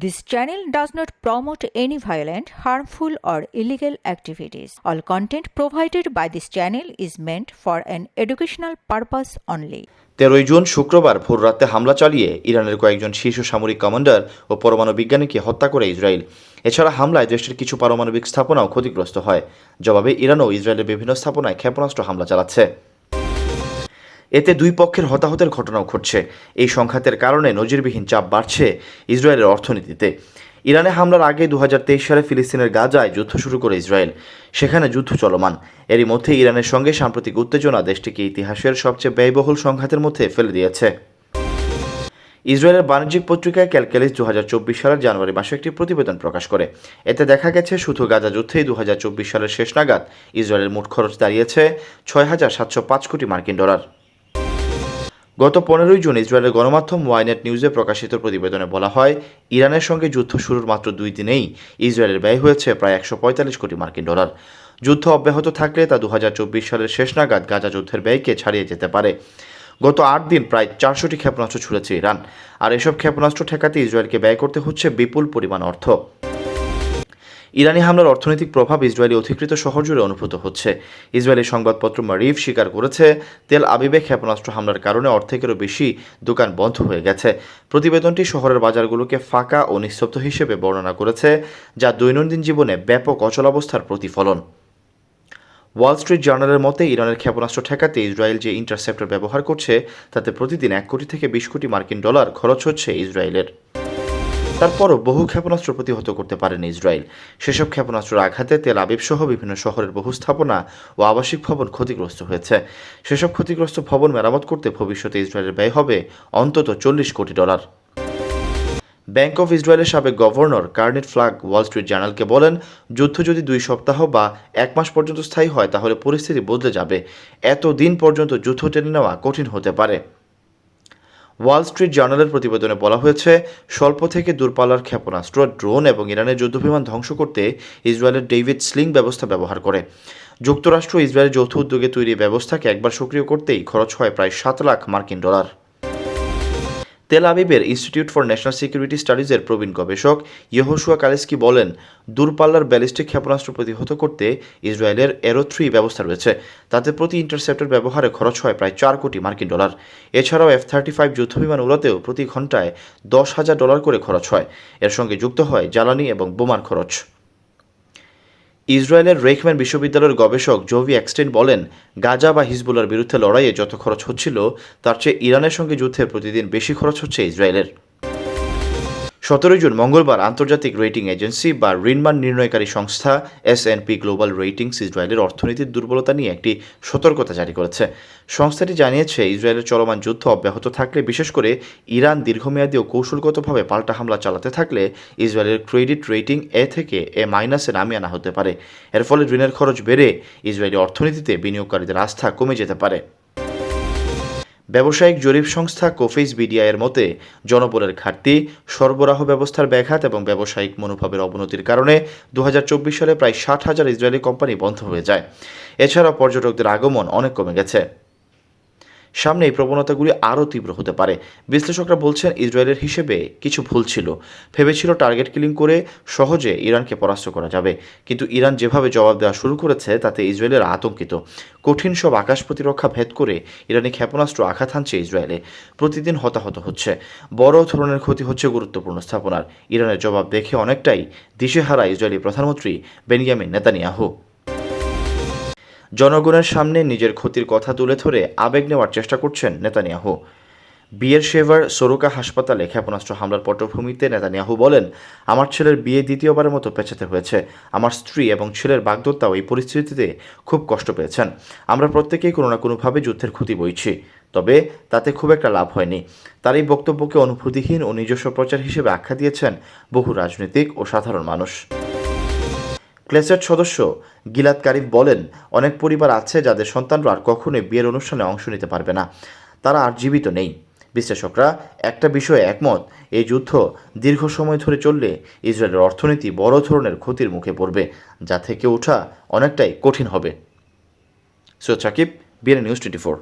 This channel does not promote any violent, harmful, or illegal activities. All content provided by this channel is meant for an educational purpose only. তেরোই June শুক্রবার ভোররাতে হামলা চালিয়ে ইরানের কয়েকজন শীর্ষ সামরিক কমান্ডার ও পরমাণু বিজ্ঞানীকে হত্যা করে ইসরায়েল এছাড়া হামলায় দেশটির কিছু পারমাণবিক স্থাপনাও ক্ষতিগ্রস্ত হয় জবাবে ইরানও ইসরায়েলের বিভিন্ন স্থাপনায় ক্ষেপণাস্ত্র হামলা চালাচ্ছে এতে দুই পক্ষের হতাহতের ঘটনাও ঘটছে। এই সংঘাতের কারণে নজিরবিহীন চাপ বাড়ছে ইসরায়েলের অর্থনীতিতে। ইরানে হামলার আগে দু হাজার তেইশ সালে ফিলিস্তিনের গাজায় যুদ্ধ শুরু করে ইসরায়েল। সেখানে যুদ্ধ চলমান। এরই মধ্যে ইরানের সঙ্গে সাম্প্রতিক উত্তেজনা দেশটিকে ইতিহাসের সবচেয়ে ব্যয়বহুল সংঘাতের মধ্যে ফেলে দিয়েছে। ইসরায়েলের বাণিজ্যিক পত্রিকায় ক্যালক্যালিস দু সালের জানুয়ারি মাসে একটি প্রতিবেদন প্রকাশ করে। এতে দেখা গেছে, শুধু গাজা যুদ্ধেই দু হাজার চব্বিশ সালের শেষ নাগাদ ইসরায়েলের মোট খরচ দাঁড়িয়েছে ছয় হাজার সাতশো পাঁচ কোটি মার্কিন ডলার। গত পনেরোই জুন ইসরায়েলের গণমাধ্যম ওয়াইনেট নিউজে প্রকাশিত প্রতিবেদনে বলা হয়, ইরানের সঙ্গে যুদ্ধ শুরুর মাত্র দুই দিনেই ইসরায়েলের ব্যয় হয়েছে প্রায় একশো পঁয়তাল্লিশ কোটি মার্কিন ডলার। যুদ্ধ অব্যাহত থাকলে তা দু হাজার চব্বিশ সালের শেষ নাগাদ গাজা যুদ্ধের ব্যয়কে ছাড়িয়ে যেতে পারে। গত আট দিন প্রায় চারশোটি ক্ষেপণাস্ত্র ছুড়েছে ইরান। আর এসব ক্ষেপণাস্ত্র ঠেকাতে ইসরায়েলকে ব্যয় করতে হচ্ছে বিপুল পরিমাণ অর্থ। ইরানি হামলার অর্থনৈতিক প্রভাব ইসরায়েলি অধিকৃত শহর জুড়ে অনুভূত হচ্ছে। ইসরায়েলি সংবাদপত্র মারিফ স্বীকার করেছে, তেল আবিবে ক্ষেপণাস্ত্র হামলার কারণে অর্ধেকেরও বেশি দোকান বন্ধ হয়ে গেছে। প্রতিবেদনটি শহরের বাজারগুলোকে ফাঁকা ও নিস্তব্ধ হিসেবে বর্ণনা করেছে, যা দৈনন্দিন জীবনে ব্যাপক অচলাবস্থার প্রতিফলন। ওয়াল স্ট্রিট জার্নালের মতে, ইরানের ক্ষেপণাস্ত্র ঠেকাতে ইসরায়েল যে ইন্টারসেপ্টর ব্যবহার করছে, তাতে প্রতিদিন এক কোটি থেকে বিশ কোটি মার্কিন ডলার খরচ হচ্ছে ইসরায়েলের। তারপরও বহু ক্ষেপণাস্ত্র প্রতিহত করতে পারেনি ইসরায়েল। সেসব ক্ষেপণাস্ত্রের আঘাতে তেল আবিব সহ বিভিন্ন শহরের বহু স্থাপনা ও আবাসিক ভবন ক্ষতিগ্রস্ত হয়েছে। সেসব ক্ষতিগ্রস্ত ভবন মেরামত করতে ভবিষ্যতে ইসরায়েলের ব্যয় হবে অন্তত চল্লিশ কোটি ডলার। ব্যাংক অফ ইসরায়েলের সাবেক governor Karnit Flug Wall Street জার্নালকে বলেন, যুদ্ধ যদি দুই সপ্তাহ বা এক মাস পর্যন্ত স্থায়ী হয়, তাহলে পরিস্থিতি বদলে যাবে। এত দিন পর্যন্ত যুদ্ধ টেনে নেওয়া কঠিন হতে পারে। ওয়াল স্ট্রিট জার্নালের প্রতিবেদনে বলা হয়েছে, স্বল্প থেকে দূরপাল্লার ক্ষেপণাস্ত্র, ড্রোন এবং ইরানের যুদ্ধবিমান ধ্বংস করতে ইসরায়েলের ডেভিড স্লিং ব্যবস্থা ব্যবহার করে। যুক্তরাষ্ট্র ইসরায়েলের যৌথ উদ্যোগে তৈরি ব্যবস্থাকে একবার সক্রিয় করতেই খরচ হয় প্রায় সাত লাখ মার্কিন ডলার। তেল আবিবের ইনস্টিটিউট ফর ন্যাশনাল সিকিউরিটি স্টাডিজের প্রবীণ গবেষক ইহোশুয়া কালেস্কি বলেন, দূরপাল্লার ব্যালিস্টিক ক্ষেপণাস্ত্র প্রতিহত করতে ইসরায়েলের এরো থ্রি ব্যবস্থা রয়েছে, তাতে প্রতি ইন্টারসেপ্টর ব্যবহারে খরচ হয় প্রায় চার কোটি মার্কিন ডলার। এছাড়াও এফ থার্টি ফাইভ যুদ্ধবিমান উড়াতেও প্রতি ঘন্টায় দশ হাজার ডলার করে খরচ হয়। এর সঙ্গে যুক্ত হয় জ্বালানি এবং বোমার খরচ। ইসরায়েলের রেখম্যান বিশ্ববিদ্যালয়ের গবেষক জোভি এক্সটেন বলেন, গাজা বা হিজবুলার বিরুদ্ধে লড়াইয়ে যত খরচ হচ্ছিল, তার চেয়ে ইরানের সঙ্গে যুদ্ধে প্রতিদিন বেশি খরচ হচ্ছে ইসরায়েলের। সতেরোই জুন মঙ্গলবার আন্তর্জাতিক রেটিং এজেন্সি বা ঋণমান নির্ণয়কারী সংস্থা এস গ্লোবাল রেটিংস ইসরায়েলের অর্থনীতির দুর্বলতা নিয়ে একটি সতর্কতা জারি করেছে। সংস্থাটি জানিয়েছে, ইসরায়েলের চলমান যুদ্ধ অব্যাহত থাকলে, বিশেষ করে ইরান দীর্ঘমেয়াদী ও কৌশলগতভাবে পাল্টা হামলা চালাতে থাকলে, ইসরায়েলের ক্রেডিট রেটিং এ থেকে এ মাইনাসে নামিয়ে আনা হতে পারে। এর ফলে ঋণের খরচ বেড়ে, ইসরায়েলি অর্থনীতিতে বিনিয়োগকারীদের আস্থা কমে যেতে পারে। ব্যবসায়িক জরিপ সংস্থা কোফেইস বিডিআইয়ের মতে, জনবলের ঘাটতি, সরবরাহ ব্যবস্থার ব্যাঘাত এবং ব্যবসায়িক মনোভাবের অবনতির কারণে দু হাজার চব্বিশ সালে প্রায় ষাট হাজার ইসরায়েলি কোম্পানি বন্ধ হয়ে যায়। এছাড়া পর্যটকদের আগমন অনেক কমে গেছে। সামনে এই প্রবণতাগুলি আরও তীব্র হতে পারে। বিশ্লেষকরা বলছেন, ইসরায়েলের হিসেবে কিছু ভুল ছিল। ভেবেছিল টার্গেট কিলিং করে সহজে ইরানকে পরাস্ত করা যাবে। কিন্তু ইরান যেভাবে জবাব দেওয়া শুরু করেছে, তাতে ইসরায়েলের আতঙ্কিত। কঠিন সব আকাশ প্রতিরক্ষা ভেদ করে ইরানি ক্ষেপণাস্ত্র আঘাত হানছে ইসরায়েলে। প্রতিদিন হতাহত হচ্ছে। বড় ধরনের ক্ষতি হচ্ছে গুরুত্বপূর্ণ স্থাপনার। ইরানের জবাব দেখে অনেকটাই দিশেহারা ইসরায়েলি প্রধানমন্ত্রী বেনিয়ামিন নেতানিয়াহু। জনগণের সামনে নিজের ক্ষতির কথা তুলে ধরে আবেগ নেওয়ার চেষ্টা করছেন নেতানিয়াহু। বিয়ের সেভার সরুকা হাসপাতালে ক্ষেপণাস্ত্র হামলার পটভূমিতে নেতানিয়াহু বলেন, আমার ছেলের বিয়ে দ্বিতীয়বারের মতো পেছাতে হয়েছে। আমার স্ত্রী এবং ছেলের বাগদত্তাও এই পরিস্থিতিতে খুব কষ্ট পেয়েছেন। আমরা প্রত্যেকেই কোনো না কোনোভাবে যুদ্ধের ক্ষতি বইছি। তবে তাতে খুব একটা লাভ হয়নি। তার এই বক্তব্যকে অনুভূতিহীন ও নিজস্ব প্রচার হিসেবে আখ্যা দিয়েছেন বহু রাজনীতিক ও সাধারণ মানুষ। ক্লেসেট সদস্য গিলাদ কারিফ বলেন, অনেক পরিবার আছে যাদের সন্তানরা আর কখনোই বিয়ের অনুষ্ঠানে অংশ নিতে পারবে না। তারা আর জীবিত নেই। বিশ্লেষকরা একটা বিষয়ে একমত, এই যুদ্ধ দীর্ঘ সময় ধরে চললে ইসরায়েলের অর্থনীতি বড় ধরনের ক্ষতির মুখে পড়বে, যা থেকে ওঠা অনেকটাই কঠিন হবে। Syed Sakib BN news twenty four.